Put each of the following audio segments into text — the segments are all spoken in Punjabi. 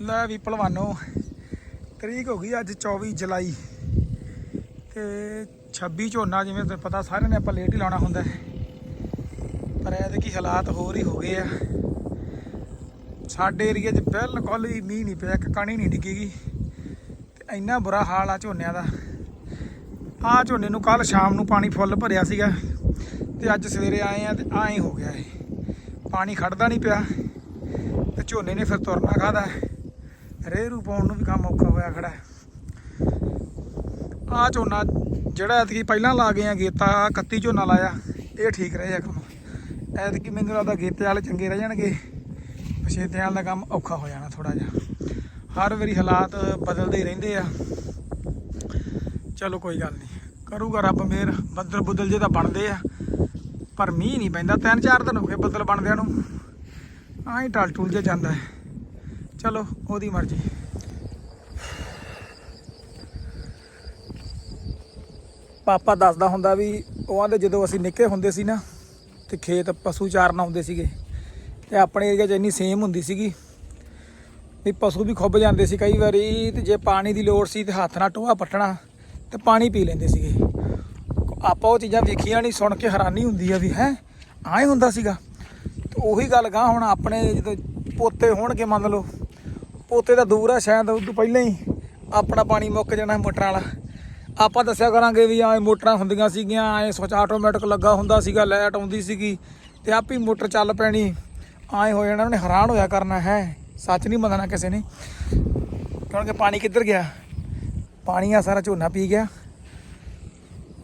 ਲੈ ਵੀ ਭਲਵਾਨੋ ਤਰੀਕ ਹੋ ਗਈ ਅੱਜ 24 ਜੁਲਾਈ। ਤੇ 26 ਝੋਨਾ ਜਿਵੇਂ ਤੁਹਾਨੂੰ ਪਤਾ ਸਾਰਿਆਂ ਨੇ ਆਪਾਂ ਲੇਟ ਹੀ ਲਾਉਣਾ ਹੁੰਦਾ ਪਰ ਇਹਦੇ ਕੀ ਹਾਲਾਤ ਹੋਰ ਹੀ ਹੋ ਗਏ ਆ। ਸਾਡੇ ਏਰੀਆ 'ਚ ਬਿਲਕੁਲ ਹੀ ਮੀਂਹ ਨਹੀਂ ਪਿਆ, ਇੱਕ ਕਣੀ ਨਹੀਂ ਡਿੱਗੀਗੀ ਤੇ ਇੰਨਾ ਬੁਰਾ ਹਾਲ ਆ ਝੋਨਿਆਂ ਦਾ। ਆ ਝੋਨੇ ਨੂੰ ਕੱਲ ਸ਼ਾਮ ਨੂੰ ਪਾਣੀ ਫੁੱਲ ਭਰਿਆ ਸੀਗਾ। ਤੇ ਅੱਜ ਸਵੇਰੇ ਆਏ ਆ ਤੇ ਆਏ ਹੋ ਗਿਆ ਇਹ। ਪਾਣੀ ਖੜਦਾ ਨਹੀਂ ਪਿਆ। ਤੇ ਝੋਨੇ ਨੇ ਫਿਰ ਤੁਰਨਾ ਖਾਦਾ ਰੇਹ ਰੂ ਪਾਉਣ ਨੂੰ ਵੀ ਕੰਮ ਔਖਾ ਹੋਇਆ ਖੜਾ ਆ ਝੋਨਾ ਜਿਹੜਾ ਐਤਕੀ ਪਹਿਲਾਂ ਲਾ ਗਏ ਆ ਗੇਤਾ 31 ਝੋਨਾ ਲਾਇਆ, ਇਹ ਠੀਕ ਰਹੇਗਾ ਕੰਮ। ਐਤਕੀ ਮੈਨੂੰ ਲੱਗਦਾ ਗੇਤੇ ਵਾਲੇ ਚੰਗੇ ਰਹਿ ਜਾਣਗੇ ਪਛੇਤੇ ਵਾਲਾ ਦਾ ਕੰਮ ਔਖਾ ਹੋ ਜਾਣਾ ਥੋੜਾ ਜਿਹਾ। ਹਰ ਵਾਰੀ ਹਾਲਾਤ ਬਦਲਦੇ ਰਹਿੰਦੇ ਆ। ਚਲੋ ਕੋਈ ਗੱਲ ਨਹੀਂ, ਕਰੂਗਾ ਰੱਬ ਮਿਹਰ, ਬੱਦਲ ਬੁੱਦਲ ਜੇ ਤਾਂ ਬਣਦੇ ਆ, ਪਰ ਮੀਂਹ ਨਹੀਂ ਪੈਂਦਾ, ਤਿੰਨ ਚਾਰ ਦਿਨ ਹੋ ਗਏ ਬੱਦਲ ਬਣਦਿਆਂ ਨੂੰ। ਆਹ ਟਲ ਟੁਲ ਜੇ ਜਾਂਦਾ ਹੈ। ਚਲੋ, ਉਹਦੀ ਮਰਜ਼ੀ। ਪਾਪਾ ਦੱਸਦਾ ਹੁੰਦਾ ਵੀ, ਉਹ ਆਂਦੇ ਜਦੋਂ ਅਸੀਂ ਨਿੱਕੇ ਹੁੰਦੇ ਸੀ ਨਾ, ਤੇ ਖੇਤ ਪਸ਼ੂ ਚਾਰਨ ਆਉਂਦੇ ਸੀਗੇ, ਤੇ ਆਪਣੇ ਏਰੀਆ 'ਚ ਇੰਨੀ ਸੇਮ ਹੁੰਦੀ ਸੀਗੀ, ਵੀ ਪਸ਼ੂ ਵੀ ਖੁੱਬ ਜਾਂਦੇ ਸੀ ਕਈ ਵਾਰੀ, ਤੇ ਜੇ ਪਾਣੀ ਦੀ ਲੋੜ ਸੀ ਤੇ ਹੱਥ ਨਾਲ ਟੋਆ ਪੱਟਣਾ, ਤੇ ਪਾਣੀ ਪੀ ਲੈਂਦੇ ਸੀਗੇ। ਆਪਾਂ ਉਹ ਚੀਜ਼ਾਂ ਵੇਖੀਆਂ ਨਹੀਂ, ਸੁਣ ਕੇ ਹੈਰਾਨੀ ਹੁੰਦੀ ਆ ਵੀ, ਹੈ, ਆਏ ਹੁੰਦਾ ਸੀਗਾ। ਤੇ ਉਹੀ ਗੱਲ ਗਾਂ ਹੁਣ ਆਪਣੇ ਜਦੋਂ ਪੋਤੇ ਹੋਣਗੇ ਮੰਨ ਲਓ ਪੋਤੇ ਤਾਂ ਦੂਰ ਆ, ਸ਼ਾਇਦ ਉਹ ਤੋਂ ਪਹਿਲਾਂ ਹੀ ਆਪਣਾ ਪਾਣੀ ਮੁੱਕ ਜਾਣਾ ਮੋਟਰਾਂ ਵਾਲਾ। ਆਪਾਂ ਦੱਸਿਆ ਕਰਾਂਗੇ ਵੀ ਐ ਮੋਟਰਾਂ ਹੁੰਦੀਆਂ ਸੀਗੀਆਂ, ਐ ਸੋਚ ਆਟੋਮੈਟਿਕ ਲੱਗਾ ਹੁੰਦਾ ਸੀਗਾ ਲਾਈਟ ਆਉਂਦੀ ਸੀਗੀ ਤੇ ਹੀ ਮੋਟਰ ਚੱਲ ਪੈਣੀ। ਐ ਹੋ ਜਾਣਾ, ਉਹਨੇ ਹੈਰਾਨ ਹੋਇਆ ਕਰਨਾ, ਹੈ, ਸੱਚ ਨਹੀਂ ਮੰਨਣਾ ਕਿਸੇ ਨੇ। ਕਿਉਂਕਿ ਪਾਣੀ ਕਿੱਧਰ ਗਿਆ? ਪਾਣੀ ਆ ਸਾਰਾ ਝੋਨਾ ਪੀ ਗਿਆ।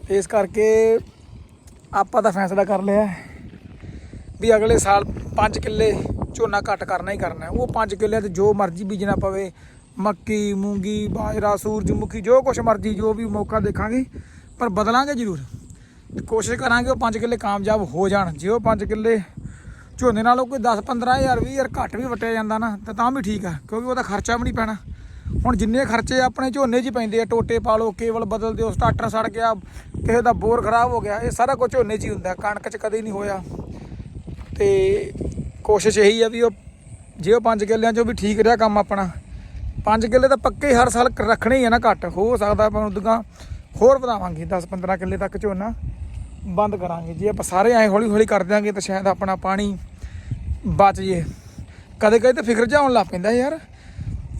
ਇਸ ਕਰਕੇ ਆਪਾਂ ਤਾਂ ਫੈਸਲਾ ਕਰ ਲਿਆ ਵੀ ਅਗਲੇ ਸਾਲ 5 ਕਿੱਲੇ ਝੋਨਾ ਘੱਟ ਕਰਨਾ ਹੀ ਕਰਨਾ ਉਹ 5 ਕਿੱਲੇ ਤੇ ਜੋ ਮਰਜ਼ੀ ਬੀਜਣਾ ਪਵੇ, ਮੱਕੀ, ਮੂੰਗੀ, ਬਾਜਰਾ ਸੂਰਜਮੁਖੀ ਜੋ ਕੁਛ ਮਰਜ਼ੀ, ਜੋ ਵੀ ਮੌਕਾ ਦੇਖਾਂਗੇ, ਪਰ ਬਦਲਾਂਗੇ ਜ਼ਰੂਰ। ਕੋਸ਼ਿਸ਼ ਕਰਾਂਗੇ ਉਹ 5 ਕਿੱਲੇ ਕਾਮਯਾਬ ਹੋ ਜਾਣ। ਜੇ ਉਹ 5 ਕਿੱਲੇ ਝੋਨੇ ਨਾਲੋਂ ਕੋਈ 10 15000 20000 ਘੱਟ ਵੀ ਵਟਿਆ ਜਾਂਦਾ ਨਾ, ਤਾਂ ਤਾਂ ਵੀ ਠੀਕ ਆ, ਕਿਉਂਕਿ ਉਹਦਾ ਖਰਚਾ ਵੀ ਨਹੀਂ ਪੈਣਾ। ਹੁਣ ਜਿੰਨੇ ਖਰਚੇ ਆਪਣੇ ਝੋਨੇ 'ਚ ਪੈਂਦੇ ਆ, ਟੋਟੇ ਪਾ ਲਓ, ਕੇਵਲ ਬਦਲ ਦਿਓ ਸਟਾਰਟਰ ਸੜ ਗਿਆ, ਕਿਸੇ ਦਾ ਬੋਰ ਖਰਾਬ ਹੋ ਗਿਆ, ਇਹ ਸਾਰਾ ਕੁਝ ਝੋਨੇ 'ਚ ਹੀ ਹੁੰਦਾ, ਕਣਕ 'ਚ ਕਦੇ ਨਹੀਂ ਹੋਇਆ। ਤੇ ਕੋਸ਼ਿਸ਼ ਇਹੀ ਆ ਵੀ ਉਹ ਜੇ ਉਹ 5 ਕਿੱਲਿਆਂ 'ਚੋਂ ਵੀ ਠੀਕ ਰਿਹਾ ਕੰਮ ਆਪਣਾ 5 ਕਿੱਲੇ ਤਾਂ ਪੱਕੇ ਹੀ ਹਰ ਸਾਲ ਰੱਖਣੇ ਹੀ ਆ ਨਾ ਘੱਟ, ਹੋ ਸਕਦਾ ਆਪਾਂ ਉਦੋਂ ਹੋਰ ਵਧਾਵਾਂਗੇ 10 15 ਕਿੱਲੇ ਤੱਕ ਝੋਨਾ ਬੰਦ ਕਰਾਂਗੇ। ਜੇ ਆਪਾਂ ਸਾਰੇ ਐਂ ਹੌਲੀ ਹੌਲੀ ਕਰ ਦਿਆਂਗੇ ਤਾਂ ਸ਼ਾਇਦ ਆਪਣਾ ਪਾਣੀ ਬਚ ਜੇ। ਕਦੇ ਕਦੇ ਤਾਂ ਫਿਕਰ ਜਾਉਣ ਲੱਗ ਪੈਂਦਾ ਯਾਰ।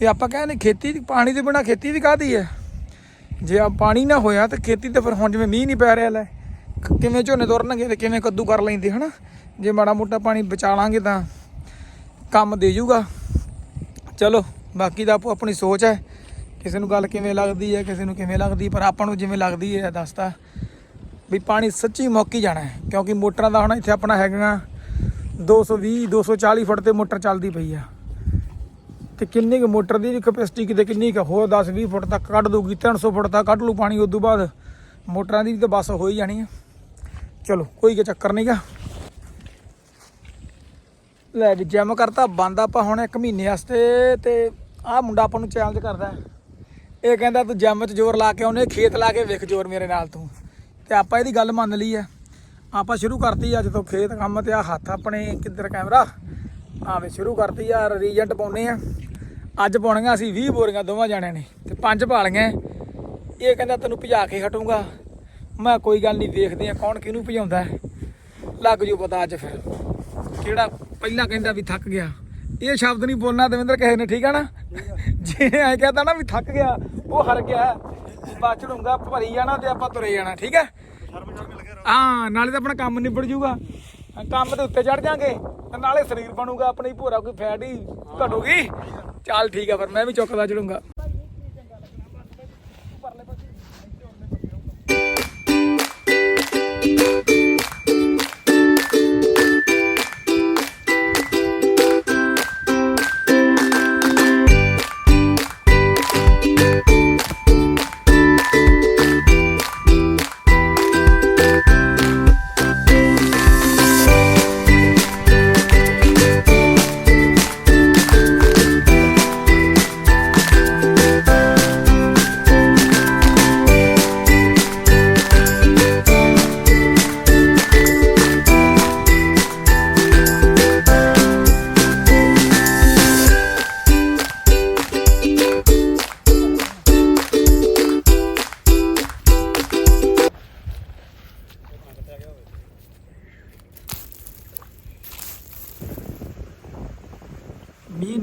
ਇਹ ਆਪਾਂ ਕਹਿੰਦੇ ਖੇਤੀ, ਪਾਣੀ ਦੇ ਬਿਨਾ ਖੇਤੀ ਵੀ ਕਾਹਦੀ ਹੈ ਜੇ ਆ ਪਾਣੀ ਨਾ ਹੋਇਆ ਤਾਂ ਖੇਤੀ ਤਾਂ ਫਿਰ ਹੁਣ ਜਿਵੇਂ ਮੀਂਹ ਨਹੀਂ ਪੈ ਰਿਹਾ ਲੈ, ਕਿਵੇਂ ਝੋਨੇ ਤੁਰਨਗੇ ਤੇ ਕਿਵੇਂ ਕੱਦੂ ਕਰ ਲੈਂਦੇ, ਹਨਾ? ਜੇ ਮਾੜਾ ਮੋਟਾ ਪਾਣੀ ਬਚਾ ਲਾਂਗੇ ਤਾਂ ਕੰਮ ਦੇ ਜੂਗਾ। ਚਲੋ, ਬਾਕੀ ਦਾ ਆਪੋ ਆਪਣੀ ਸੋਚ ਹੈ। ਕਿਸੇ ਨੂੰ ਗੱਲ ਕਿਵੇਂ ਲੱਗਦੀ ਹੈ, ਕਿਸੇ ਨੂੰ ਕਿਵੇਂ ਲੱਗਦੀ ਪਰ ਆਪਾਂ ਨੂੰ ਜਿਵੇਂ ਲੱਗਦੀ ਹੈ ਦੱਸਤਾ ਵੀ ਪਾਣੀ ਸੱਚੀ ਮੌਕੀ ਜਾਣਾ ਹੈ। ਕਿਉਂਕਿ ਮੋਟਰਾਂ ਦਾ ਹੁਣ ਇੱਥੇ ਆਪਣਾ ਹੈਗਾ 220 240 ਫੁੱਟ ਤੇ ਮੋਟਰ ਚੱਲਦੀ ਪਈ ਆ। ਤੇ ਕਿੰਨੀ ਕੁ ਮੋਟਰ ਦੀ ਕਪੈਸਿਟੀ ਕਿਤੇ ਕਿੰਨੀ ਕੁ ਹੋਰ 10 20 ਫੁੱਟ ਤੱਕ ਕੱਢ ਦੂਗੀ 300 ਫੁੱਟ ਤੱਕ ਕੱਢ ਲੂ ਪਾਣੀ ਉਸ ਤੋਂ ਬਾਅਦ ਮੋਟਰਾਂ ਦੀ ਵੀ ਤਾਂ ਬਸ ਹੋ ਹੀ ਜਾਣੀ ਆ। ਚਲੋ, ਕੋਈ ਕੇ ਚੱਕਰ ਨਹੀਂਗਾ ਲੈ ਵੀ ਜਿਮ ਕਰਤਾ, ਬੰਦ ਆਪਾਂ ਹੁਣ ਇੱਕ ਮਹੀਨੇ ਵਾਸਤੇ ਤੇ ਆਹ ਮੁੰਡਾ ਆਪਾਂ ਨੂੰ ਚੈਲੰਜ ਕਰਦਾ ਇਹ ਕਹਿੰਦਾ ਤੂੰ ਜਿਮ 'ਚ ਜ਼ੋਰ ਲਾ ਕੇ ਉਹਨੇ ਖੇਤ ਲਾ ਕੇ ਵੇਖ ਜ਼ੋਰ ਮੇਰੇ ਨਾਲ ਤੂੰ। ਤੇ ਆਪਾਂ ਇਹਦੀ ਗੱਲ ਮੰਨ ਲਈ ਆ ਆਪਾਂ ਸ਼ੁਰੂ ਕਰਤੀ ਅੱਜ ਤੋਂ ਖੇਤ ਕੰਮ ਤੇ ਆ, ਹੱਥ ਆਪਣੇ ਕਿੱਧਰ ਕੈਮਰਾ? ਆਵੇ, ਸ਼ੁਰੂ ਕਰਤੀ ਆ ਰੀਜੈਂਟ ਪਾਉਨੇ ਆ। ਅੱਜ ਪਾਉਣੀਆਂ ਅਸੀਂ 20 ਬੋਰੀਆਂ ਦੋਵਾਂ ਜਾਣਿਆਂ ਨੇ ਤੇ ਪੰਜ ਪਾਲੀਆਂ। ਇਹ ਕਹਿੰਦਾ ਤੈਨੂੰ ਭਜਾ ਕੇ ਹਟੂੰਗਾ। ਮੈਂ ਕੋਈ ਗੱਲ ਨਹੀਂ ਦੇਖਦੇ ਆ ਕੌਣ ਕਿਹਨੂੰ ਭਜਾਉਂਦਾ ਲੱਗ ਜੂ ਪਤਾ ਅੱਜ ਫਿਰ। ਕਿਹੜਾ ਪਹਿਲਾਂ ਕਹਿੰਦਾ ਵੀ ਥੱਕ ਗਿਆ। ਇਹ ਸ਼ਬਦ ਨਹੀਂ ਬੋਲਣਾ ਦਵਿੰਦਰ ਕਹੇ ਨੇ, ਠੀਕ ਆ ਨਾ? ਜੇ ਐ ਕਹਤਾ ਨਾ ਵੀ ਥੱਕ ਗਿਆ, ਉਹ ਹਰ ਗਿਆ। ਬਾਚੜੂੰਗਾ ਭਰੀ ਜਾਣਾ ਤੇ ਆਪਾਂ ਤੁਰੇ ਜਾਣਾ, ਠੀਕ ਹੈ ਹਾਂ, ਨਾਲੇ ਤਾਂ ਆਪਣਾ ਕੰਮ ਨਿਬੜ ਜੂਗਾ। ਕੰਮ ਤੇ ਉੱਤੇ ਚੜ ਜਾਾਂਗੇ ਤੇ ਨਾਲੇ ਸਰੀਰ ਬਣੂਗਾ, ਆਪਣੀ ਭੋਰਾ, ਕੋਈ ਫੈਟ ਹੀ ਘਟੂਗੀ। ਚੱਲ ਠੀਕ ਆ ਫਿਰ, ਮੈਂ ਵੀ ਚੁੱਕਦਾ ਚੜੂੰਗਾ।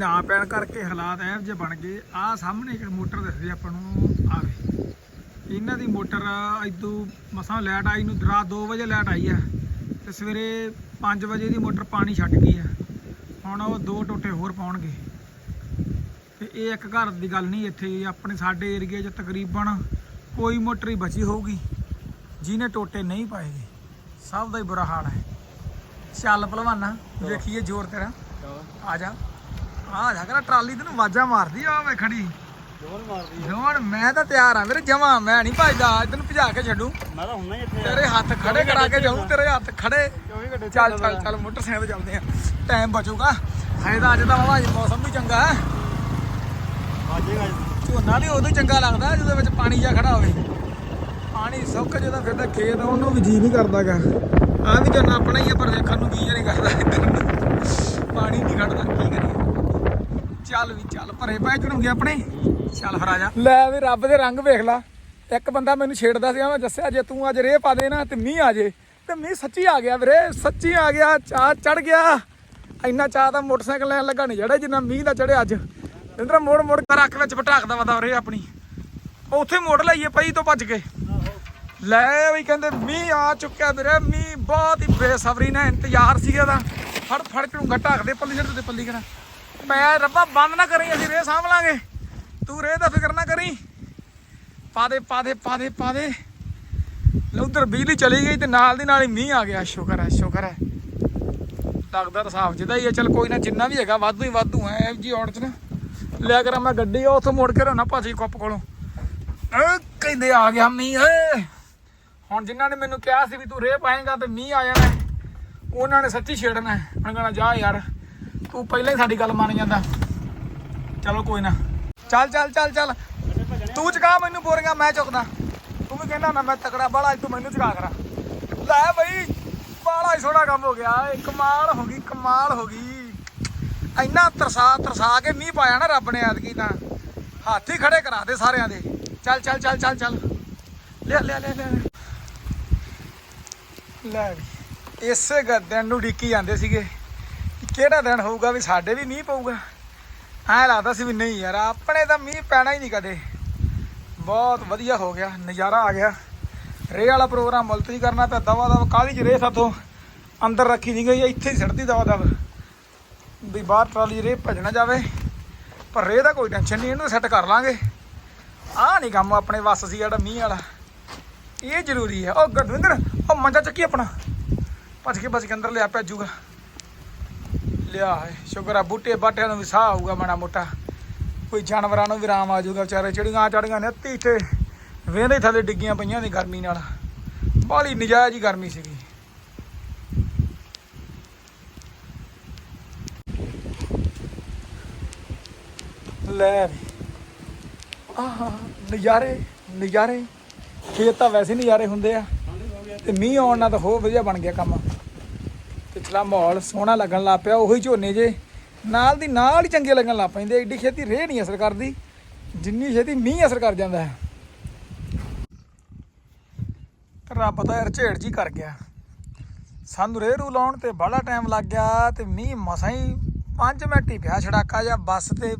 ਨਾ ਪੈਣ ਕਰਕੇ ਹਾਲਾਤ ਇਹੋ ਜਿਹੇ ਬਣ ਗਏ। ਆ ਸਾਹਮਣੇ ਇੱਕ ਮੋਟਰ ਦਿਸਦੀ ਆਪਾਂ ਨੂੰ ਆਵੇ ਇਹਨਾਂ ਦੀ ਮੋਟਰ ਇਦੋਂ ਮਸਾਂ ਲਾਈਟ ਆਈ ਨੂੰ ਰਾਤ 2 ਵਜੇ ਲਾਈਟ ਆਈ ਆ ਤੇ ਸਵੇਰੇ 5 ਵਜੇ ਦੀ ਮੋਟਰ ਪਾਣੀ ਛੱਡ ਗਈ ਆ। ਹੁਣ ਉਹ ਦੋ ਟੋਟੇ ਹੋਰ ਪਾਉਣਗੇ। ਤੇ ਇਹ ਇੱਕ ਘਰ ਦੀ ਗੱਲ ਨਹੀਂ ਇੱਥੇ ਆਪਣੇ ਸਾਡੇ ਏਰੀਏ 'ਚ ਤਕਰੀਬਨ ਕੋਈ ਮੋਟਰ ਹੀ ਬਚੀ ਹੋਊਗੀ ਜਿਹਨੇ ਟੋਟੇ ਨਹੀਂ ਪਾਏਗੇ ਸਭ ਦਾ ਹੀ ਬੁਰਾ ਹਾਲ ਹੈ। ਚੱਲ ਭਲਵਾਨਾ ਵੇਖੀਏ ਜ਼ੋਰ ਤੇਰਾ। ਆ ਜਾ। ਆ ਜਾ ਕਰਾ ਟਰਾਲੀ ਤੈਨੂੰ ਵਾਜਾ ਮਾਰਦੀ ਆ ਵੇ ਖੜੀ। ਜੋਰ ਮਾਰਦੀ ਹੁਣ ਮੈਂ ਤਾਂ ਤਿਆਰ ਆ ਵੀਰੇ ਜਮਾ ਮੈਂ ਨਹੀਂ ਭਜਦਾ ਤੈਨੂੰ ਭਜਾ ਕੇ ਛੱਡੂ। ਮੈਂ ਤਾਂ ਹੁੰਨਾ ਹੀ ਇੱਥੇ ਤੇਰੇ ਹੱਥ ਖੜੇ ਕਰਾ ਕੇ ਜਾਊਂ ਤੇਰੇ ਹੱਥ ਖੜੇ। 24 ਘੰਟੇ ਚੱਲ ਚੱਲ ਚੱਲ ਮੋਟਰਸਾਈਕਲ ਚੱਲਦੇ ਆ। ਟਾਈਮ ਬਚੂਗਾ। ਹਾਏ ਤਾਂ ਅੱਜ ਬਾਬਾ ਜੀ ਮੌਸਮ ਵੀ ਚੰਗਾ ਹੈ। ਵਾਜੇਗਾ ਝੋਨਾ ਵੀ ਉਦੋਂ ਚੰਗਾ ਲੱਗਦਾ ਜਦੋਂ ਵਿੱਚ ਪਾਣੀ ਜਾ ਖੜਾ ਹੋਵੇ। ਪਾਣੀ ਸੁੱਕ ਜਦੋਂ ਫਿਰ ਤਾਂ ਖੇਤ ਉਹਨੂੰ ਵੀ ਜੀ ਨਹੀਂ ਕਰਦਾਗਾ ਆ ਵੀ ਝੋਨਾ ਆਪਣਾ ਹੀ ਆ ਪਰ ਦੇਖਣ ਨੂੰ ਬੀਜ ਨਹੀਂ ਕਰਦਾ ਪਾਣੀ ਨਹੀਂ ਖੜਦਾ ਕੀ ਕਰੀਏ। ਚੱਲ ਵੀ ਚੱਲ, ਭਰੇ ਪੈ ਚੜੂਗੇ ਆਪਣੇ। ਚੱਲ ਫਿਰ ਆ ਜਾ ਲੈ ਵੀ ਰੱਬ ਦੇ ਰੰਗ ਵੇਖ ਲਾ। ਇੱਕ ਬੰਦਾ ਮੈਨੂੰ ਛੇੜਦਾ ਸੀ ਮੈਂ ਦੱਸਿਆ, ਜੇ ਤੂੰ ਅੱਜ ਰੇਹ ਪਾ ਦੇ ਨਾ ਤੇ ਮੀਂਹ ਆ ਜੇ। ਤੇ ਮੀਂਹ ਸੱਚੀ ਆ ਗਿਆ ਵੀਰੇ, ਸੱਚੀ ਆ ਗਿਆ, ਚਾਹ ਚੜ ਗਿਆ। ਇੰਨਾ ਚਾਹ ਤਾਂ ਮੋਟਰਸਾਈਕਲ ਲੈਣ ਲੱਗਾ ਨਹੀਂ ਜਿਹੜਾ ਜਿੰਨਾ ਮੀਂਹ ਦਾ ਚੜਿਆ ਅੱਜ। ਇੰਦਰਾ, ਮੋੜ ਮੋੜ। ਕੇ ਰੱਖ ਵਿੱਚ ਪਟਾਕਦਾ ਵਦਾ ਰੇ ਆਪਣੀ। ਉੱਥੇ ਮੋੜ ਲਈਏ, ਪਈ ਤੋਂ ਭੱਜ ਕੇ। ਲੈ ਵੀ ਕਹਿੰਦੇ ਮੀਂਹ ਆ ਚੁੱਕਿਆ ਵੀਰੇ, ਮੀਂਹ ਬਹੁਤ ਹੀ ਬੇਸਬਰੀ ਨਾਲ ਇੰਤਜ਼ਾਰ ਸੀਗਾ ਦਾ ਫੜ ਫੜ, ਝੜੂੰਗਾ ਢਾਕਦੇ ਪੱਲੀ ਛੱਡ ਤੇ ਪੱਲੀ ਕਰਾਂ ਮੈਂ ਰੱਬਾ, ਬੰਦ ਨਾ ਕਰੀ, ਅਸੀਂ ਰੇ ਸਾਂਭ ਲਾਂਗੇ। ਤੂੰ ਰੇ ਦਾ ਫਿਕਰ ਨਾ ਕਰੀ। ਪਾ ਦੇ ਪਾ ਦੇ ਪਾ ਦੇ ਪਾ ਦੇ। ਉਧਰ ਬਿਜਲੀ ਚਲੀ ਗਈ ਤੇ ਨਾਲ ਦੀ ਨਾਲ ਹੀ ਮੀਂਹ ਆ ਗਿਆ। ਸ਼ੁਕਰ ਹੈ ਸ਼ੁਕਰ ਹੈ। ਲੱਗਦਾ ਸਾਫ਼ ਜਿਦਾ ਹੀ ਹੈ। ਚਲ ਕੋਈ ਨਾ, ਜਿੰਨਾ ਵੀ ਹੈਗਾ, ਵਾਧੂ ਹੀ ਵਾਧੂ ਹੈ ਜੀ ਔੜ ਚ ਨਾ। ਲਿਆ ਕਰਾਂ ਮੈਂ ਗੱਡੀ, ਉਹ ਉੱਥੋਂ ਮੋੜ ਕੇ ਰੋਣਾ ਭਾਜੀ ਕੁੱਪ ਕੋਲੋਂ। ਕਹਿੰਦੇ ਆ ਗਿਆ ਮੀਂਹ ਹੁਣ ਜਿਨ੍ਹਾਂ ਨੇ ਮੈਨੂੰ ਕਿਹਾ ਸੀ ਵੀ ਤੂੰ ਰੇ ਪਾਏਗਾ ਤੇ ਮੀਂਹ ਆ ਜਾਣਾ ਉਹਨਾਂ ਨੇ ਸੱਚੀ ਛੇੜਨਾ ਹੈ। ਕਹਣਾ, ਜਾ ਯਾਰ। ਤੂੰ ਪਹਿਲਾਂ ਹੀ ਸਾਡੀ ਗੱਲ ਮੰਨ ਜਾਂਦਾ। ਚਲੋ ਕੋਈ ਨਾ। ਚੱਲ ਚੱਲ ਚੱਲ ਚੱਲ। ਤੂੰ ਚੁਕਾ, ਮੈਨੂੰ ਬੋਰੀਆਂ, ਮੈਂ ਚੁੱਕਦਾ। ਤੂੰ ਵੀ ਕਹਿੰਦਾ ਨਾ, ਮੈਂ ਤਕੜਾ ਬਾਲਾ ਅੱਜ ਤੂੰ ਮੈਨੂੰ ਚਕਾ ਕਰਾ ਲੈ ਬਈ ਬਾਲਾ ਹੀ ਸੋਹਣਾ ਕੰਮ ਹੋ ਗਿਆ ਏ। ਕਮਾਲ ਹੋ ਗਈ, ਕਮਾਲ ਹੋ ਗਈ। ਇੰਨਾ ਤਰਸਾ ਤਰਸਾ ਕੇ ਮੀਂਹ ਪਾਇਆ ਨਾ ਰੱਬ ਨੇ ਐਤਕੀ ਤਾਂ। ਹੱਥ ਹੀ ਖੜੇ ਕਰਾ ਦੇ ਸਾਰਿਆਂ ਦੇ। ਚੱਲ ਚੱਲ ਚੱਲ ਚੱਲ ਚੱਲ। ਲੈ ਲੈ ਲੈ ਲੈ ਲੈ ਇਸੇ ਗ- ਨੂੰ ਡੀਕੀ ਜਾਂਦੇ ਸੀਗੇ। ਕਿਹੜਾ ਦਿਨ ਹੋਊਗਾ ਵੀ ਸਾਡੇ ਵੀ ਮੀਂਹ ਪਊਗਾ? ਐਂ ਲੱਗਦਾ ਸੀ ਵੀ ਨਹੀਂ ਯਾਰ, ਆਪਣੇ ਤਾਂ ਮੀਂਹ ਪੈਣਾ ਹੀ ਨਹੀਂ ਕਦੇ। ਬਹੁਤ ਵਧੀਆ ਹੋ ਗਿਆ, ਨਜ਼ਾਰਾ ਆ ਗਿਆ। ਰੇ ਵਾਲਾ ਪ੍ਰੋਗਰਾਮ ਮੁਲਤਵੀ ਕਰਨਾ ਪਿਆ ਦਵਾ ਦਵਾ ਕਾਹਦੀ ਚ ਰੇ ਸਾਥੋਂ? ਅੰਦਰ ਰੱਖੀ ਨਹੀਂ ਗਈ, ਇੱਥੇ ਹੀ ਸਿੱਟਦੀ ਦਵਾ ਦਵਾ ਵੀ ਬਾਹਰ ਟਰਾਲੀ ਰੇ ਭਜਣਾ ਜਾਵੇ। ਪਰ ਰੇ ਦਾ ਕੋਈ ਟੈਨਸ਼ਨ ਨਹੀਂ, ਇਹਨੂੰ ਸੈੱਟ ਕਰ ਲਾਂਗੇ। ਆਹ ਨਹੀਂ ਕੰਮ ਆਪਣੇ ਵੱਸ ਸੀ ਜਿਹੜਾ ਮੀਂਹ ਵਾਲਾ। ਇਹ ਜ਼ਰੂਰੀ ਹੈ ਉਹ ਗੁਰਦਵਿੰਦਰ ਉਹ ਮੰਜਾ ਚੱਕੀ ਆਪਣਾ। ਭੱਜ ਕੇ ਭੱਜ ਕੇ ਅੰਦਰ ਲਿਆ ਭੇਜੂਗਾ ਲਿਆ ਹੈ। ਸ਼ੁਕਰ ਆ, ਬੂਟੇ ਬਾਟਿਆਂ ਨੂੰ ਵੀ ਸਾਹ ਆਊਗਾ ਮਾੜਾ ਮੋਟਾ। ਕੋਈ ਜਾਨਵਰਾਂ ਨੂੰ ਵੀ ਆਰਾਮ ਆ ਜਾਊਗਾ ਵਿਚਾਰੇ। ਚਿੜੀਆਂ ਚੜੀਆਂ ਨੇ ਅੱਤੀ ਇੱਥੇ। ਵੇਂਦੇ ਥੱਲੇ ਡਿੱਗੀਆਂ ਪਈਆਂ ਨੇ ਗਰਮੀ ਨਾਲ। ਬਾਹਲੀ ਨਜਾਇਜ਼ ਹੀ ਗਰਮੀ ਸੀਗੀ। ਲੈ ਵੀ। ਆਹ, ਨਜ਼ਾਰੇ ਨਜ਼ਾਰੇ। ਖੇਤ ਤਾਂ ਵੈਸੇ ਨਜ਼ਾਰੇ ਹੁੰਦੇ ਆ। ਤੇ ਮੀਂਹ ਆਉਣ ਨਾਲ ਤਾਂ ਹੋਰ ਵਧੀਆ ਬਣ ਗਿਆ ਕੰਮ। ਪਿਛਲਾ ਮਾਹੌਲ ਸੋਹਣਾ ਲੱਗਣ ਲੱਗ ਪਿਆ, ਉਹੀ ਝੋਨੇ ਜੇ। ਨਾਲ ਦੀ ਨਾਲ ਹੀ ਚੰਗੇ ਲੱਗਣ ਲੱਗ ਪੈਂਦੇ ਐਡੀ ਛੇਤੀ ਰੇਹ ਨਹੀਂ ਅਸਰ ਕਰਦੀ ਜਿੰਨੀ ਛੇਤੀ ਮੀਂਹ ਅਸਰ ਕਰ ਜਾਂਦਾ ਹੈ। ਰੱਬ ਤਾਂ ਯਾਰ ਝੇੜ ਜੀ ਕਰ ਗਿਆ। ਸਾਨੂੰ ਰੇਹ ਰੂ ਲਾਉਣ ਤੇ ਬੜਾ ਟਾਈਮ ਲੱਗ ਗਿਆ ਤੇ ਮੀਂਹ ਮਸਾਂ ਹੀ 5 ਮਿੰਟ ਹੀ ਪਿਆ ਛੜਾਕਾ ਜਾਂ ਬੱਸ ਤੇ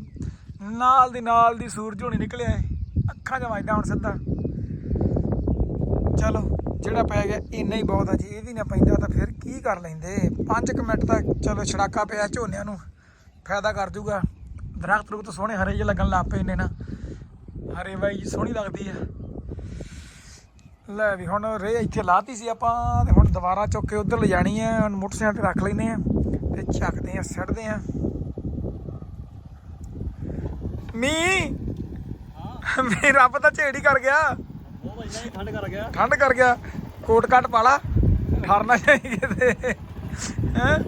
ਨਾਲ ਦੀ ਨਾਲ ਦੀ ਸੂਰਜ ਹੋਣੀ ਨਿਕਲਿਆ ਏ। ਅੱਖਾਂ 'ਚ ਵੱਜਦਾ ਹੁਣ ਸਿੱਧਾ। ਚਲੋ, ਜਿਹੜਾ ਪੈ ਗਿਆ, ਇੰਨਾ ਹੀ ਬਹੁਤ ਆ ਜੀ ਇਹ ਵੀ ਨਾ ਪੈਂਦਾ ਤਾਂ ਫਿਰ ਕੀ ਕਰ ਲੈਂਦੇ? 5 ਮਿੰਟ ਤਾਂ ਚਲੋ ਛੜਾਕਾ ਪਿਆ ਝੋਨਿਆਂ ਨੂੰ ਫਾਇਦਾ ਕਰ ਜੂਗਾ। ਦਰਖਤ ਰੁਕ ਤਾਂ ਸੋਹਣੇ ਹਰੇ ਜਿਹੇ ਲੱਗਣ ਲੱਗ ਪਏ ਨੇ ਨਾ। ਹਰੇ ਬਾਈ ਜੀ ਸੋਹਣੀ ਲੱਗਦੀ ਆ। ਲੈ ਵੀ ਹੁਣ ਰੇ ਇੱਥੇ ਲਾਤੀ ਸੀ ਆਪਾਂ ਤੇ ਹੁਣ ਦੁਬਾਰਾ ਚੁੱਕ ਕੇ ਉਧਰ ਲਿਜਾਣੀ ਆ ਹੁਣ ਮੋਟਰਸਾਈਕਲ ਤੇ ਰੱਖ ਲੈਨੇ ਆ ਤੇ ਚੱਕਦੇ ਆ ਸਿੱਟਦੇ ਆ। ਮੀ ਮੀ ਰੱਬ ਤਾਂ ਝੇੜੀ ਕਰ ਗਿਆ। ਵਜਣਾ ਹੀ ਠੰਡ ਕਰ ਗਿਆ। ਠੰਡ ਕਰ ਗਿਆ। ਕੋਟ ਕੱਟ ਪਾ ਲਾ ਠਰਨਾ ਚਾਹੀਏ ਤੇ ਹੈ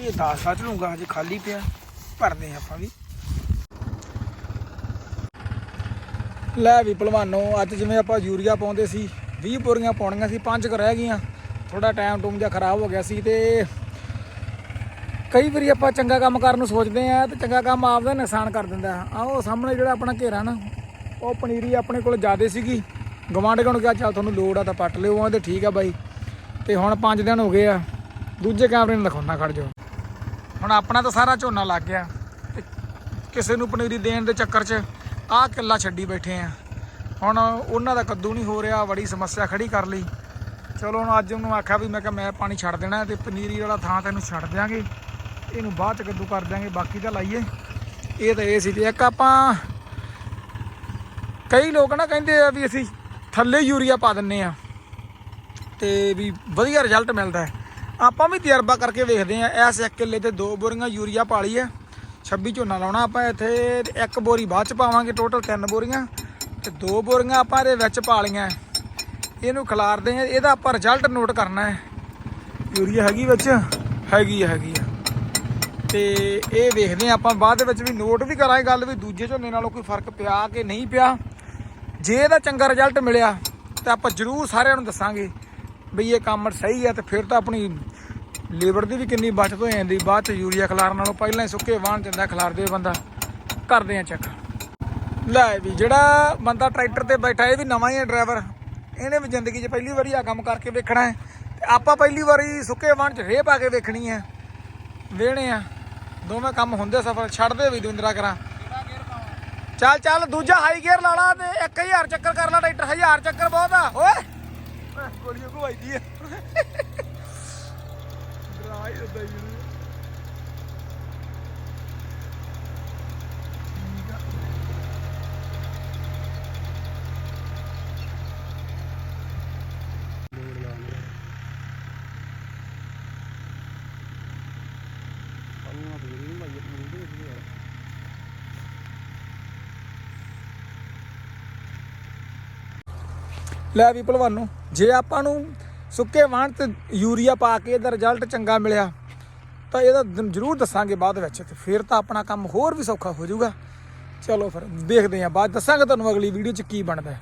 ਇਹ ਦਾਸ ਕੱਢ ਲੂੰਗਾ ਹਜੇ ਖਾਲੀ ਪਿਆ ਭਰਦੇ ਆ ਆਪਾਂ ਵੀ ਲੈ ਵੀ ਭਲਵਾਨੋ ਅੱਜ ਜਿਵੇਂ ਆਪਾਂ ਯੂਰੀਆ ਪਾਉਂਦੇ ਸੀ 20 ਬੋਰੀਆਂ ਪਾਉਣੀਆਂ ਸੀ, ਪੰਜ ਕੁ ਰਹਿ ਗਈਆਂ। ਥੋੜਾ ਟਾਈਮ ਟੂਮ ਜਿਹਾ ਖਰਾਬ ਹੋ ਗਿਆ ਸੀ ਤੇ ਕਈ ਵਾਰੀ ਆਪਾਂ ਚੰਗਾ ਕੰਮ ਕਰਨ ਨੂੰ ਸੋਚਦੇ ਆ ਤੇ ਚੰਗਾ ਕੰਮ ਆਪਦਾ ਨੁਕਸਾਨ ਕਰ ਦਿੰਦਾ ਆ। ਉਹ ਸਾਹਮਣੇ ਜਿਹੜਾ ਆਪਣਾ ਘੇਰਾ ਨਾ, ਉਹ ਪਨੀਰੀ ਆਪਣੇ ਕੋਲ ਜ਼ਿਆਦੇ ਸੀਗੀ। ਗਵਾਂਢ ਨੂੰ ਕਿਹਾ, ਚੱਲ ਤੁਹਾਨੂੰ ਲੋੜ ਆ ਤਾਂ ਪੱਟ ਲਿਓ ਉਹ ਕਹਿੰਦੇ ਠੀਕ ਆ ਬਾਈ। ਤੇ ਹੁਣ 5 ਦਿਨ ਹੋ ਗਏ ਆ, ਦੂਜੇ ਕੈਮਰੇ ਨੂੰ ਦਿਖਾਉਣਾ, ਖੜ ਜਾਓ। ਹੁਣ ਆਪਣਾ ਤਾਂ ਸਾਰਾ ਝੋਨਾ ਲੱਗ ਗਿਆ। ਤੇ ਕਿਸੇ ਨੂੰ ਪਨੀਰੀ ਦੇਣ ਦੇ ਚੱਕਰ 'ਚ ਆਹ ਕਿੱਲਾ ਛੱਡੀ ਬੈਠੇ ਆ। ਹੁਣ ਉਹਨਾਂ ਦਾ ਕੱਦੂ ਨਹੀਂ ਹੋ ਰਿਹਾ, ਬੜੀ ਸਮੱਸਿਆ ਖੜੀ ਕਰ ਲਈ। ਚਲੋ ਹੁਣ ਅੱਜ ਉਹਨੂੰ ਆਖਿਆ ਵੀ ਮੈਂ ਕਿਹਾ ਮੈਂ ਪਾਣੀ ਛੱਡ ਦੇਣਾ ਤੇ ਪਨੀਰੀ ਵਾਲਾ ਥਾਂ ਤੈਨੂੰ ਛੱਡ ਦਿਆਂਗੇ। ਇਹਨੂੰ ਬਾਅਦ ਚ ਕੱਦੂ ਕਰ ਦਿਆਂਗੇ, ਬਾਕੀ ਤਾਂ ਲਾਈਏ। ਇਹ ਤਾਂ ਇਹ ਸੀ ਤੇ ਇੱਕ ਆਪਾਂ ਕਈ ਲੋਕ ਨਾ ਕਹਿੰਦੇ ਆ ਵੀ ਅਸੀਂ ਥੱਲੇ ਯੂਰੀਆ ਪਾ ਦਿੰਨੇ ਆ ਤੇ ਵੀ ਵਧੀਆ ਰਿਜ਼ਲਟ ਮਿਲਦਾ ਆਪਾਂ ਵੀ ਤਜਰਬਾ ਕਰਕੇ ਵੇਖਦੇ ਆ ਐਸ ਇੱਕ ਕਿੱਲੇ ਤੇ ਦੋ ਬੋਰੀਆਂ ਯੂਰੀਆ ਪਾ ਲਈ ਹੈ 26 ਝੋਨਾ ਲਾਉਣਾ ਆਪਾਂ ਇੱਥੇ ਇੱਕ ਬੋਰੀ ਬਾਅਦ ਚ ਪਾਵਾਂਗੇ ਟੋਟਲ ਤਿੰਨ ਬੋਰੀਆਂ। ਤੇ ਦੋ ਬੋਰੀਆਂ ਆਪਾਂ ਇਹਦੇ ਵਿੱਚ ਪਾ ਲਈਆਂ। ਇਹਨੂੰ ਖਿਲਾਰਦੇ ਆ ਇਹਦਾ ਆਪਾਂ ਰਿਜ਼ਲਟ ਨੋਟ ਕਰਨਾ ਹੈ। ਯੂਰੀਆ ਹੈਗੀ ਵਿੱਚ? ਹੈਗੀ ਹੈਗੀ ਆ। ਤੇ ਇਹ ਵੇਖਦੇ ਆ ਆਪਾਂ ਬਾਅਦ ਦੇ ਵਿੱਚ ਵੀ ਨੋਟ ਵੀ ਕਰਾਂਗੇ ਗੱਲ ਵੀ ਦੂਜੇ ਝੋਨੇ ਨਾਲੋਂ ਕੋਈ ਫ਼ਰਕ ਪਿਆ ਕਿ ਨਹੀਂ ਪਿਆ। ਜੇ ਇਹਦਾ ਚੰਗਾ ਰਿਜ਼ਲਟ ਮਿਲਿਆ, ਤਾਂ ਆਪਾਂ ਜ਼ਰੂਰ ਸਾਰਿਆਂ ਨੂੰ ਦੱਸਾਂਗੇ ਬਈ ਇਹ ਕੰਮ ਸਹੀ ਹੈ ਤੇ ਫਿਰ ਤਾਂ ਆਪਣੀ ਲੇਬਰ ਦੀ ਵੀ ਕਿੰਨੀ ਬਚਤ ਹੋ ਜਾਂਦੀ, ਬਾਅਦ ਚ ਯੂਰੀਆ ਖਿਲਾਰਨ ਨਾਲੋਂ ਪਹਿਲਾਂ ਹੀ ਸੁੱਕੇ ਵਾਹਣ ਜਾਂਦਾ ਖਿਲਾਰਦੇ ਬੰਦਾ। ਕਰਦੇ ਆ ਚੈੱਕ ਲੈ ਵੀ ਜਿਹੜਾ ਬੰਦਾ ਟਰੈਕਟਰ ਤੇ ਬੈਠਾ, ਇਹ ਵੀ ਨਵਾਂ ਹੀ ਹੈ ਡਰਾਈਵਰ ਇਹਨੇ ਵੀ ਜ਼ਿੰਦਗੀ 'ਚ ਪਹਿਲੀ ਵਾਰੀ ਆ ਕੰਮ ਕਰਕੇ ਵੇਖਣਾ ਹੈ। ਤੇ ਆਪਾਂ ਪਹਿਲੀ ਵਾਰੀ ਸੁੱਕੇ ਵਾਹਣ 'ਚ ਰੇਹ ਪਾ ਕੇ ਵੇਖਣੀ ਹੈ। ਵੇਣੇ ਆ। ਦੋਵੇਂ ਕੰਮ ਹੁੰਦੇ ਸਫਰ ਛੱਡਦੇ ਵੀ ਦੁੰਦਰਾ ਕਰਾਂ। ਚੱਲ ਚੱਲ, ਦੂਜਾ ਹਾਈ ਗੇਅਰ ਲਾ ਲਾ ਤੇ 1000 ਚੱਕਰ ਕਰ ਲਾ, ਟਰੈਕਟਰ 1000 ਚੱਕਰ ਬਹੁਤ ਆ, ਓਏ। ਗੋਲੀਆਂ ਘੁਵਾਈਦੀ ਆ। ਡਰਾਈ ਹੁੰਦਾ ਹੀ ਲੈ ਵੀ ਭਲਵਾਨੋ, ਜੇ ਆਪਾਂ ਨੂੰ ਸੁੱਕੇ ਵਾਹਣ ਤੇ ਯੂਰੀਆ ਪਾ ਕੇ ਇਹਦਾ ਰਿਜ਼ਲਟ ਚੰਗਾ ਮਿਲਿਆ, ਤਾਂ ਇਹਦਾ ਜ਼ਰੂਰ ਦੱਸਾਂਗੇ ਬਾਅਦ ਵਿੱਚ, ਤੇ ਫਿਰ ਤਾਂ ਆਪਣਾ ਕੰਮ ਹੋਰ ਵੀ ਸੌਖਾ ਹੋ ਜਾਊਗਾ। ਚਲੋ ਫਿਰ, ਦੇਖਦੇ ਹਾਂ, ਬਾਅਦ ਦੱਸਾਂਗੇ ਤੁਹਾਨੂੰ ਅਗਲੀ ਵੀਡੀਓ 'ਚ ਕੀ ਬਣਦਾ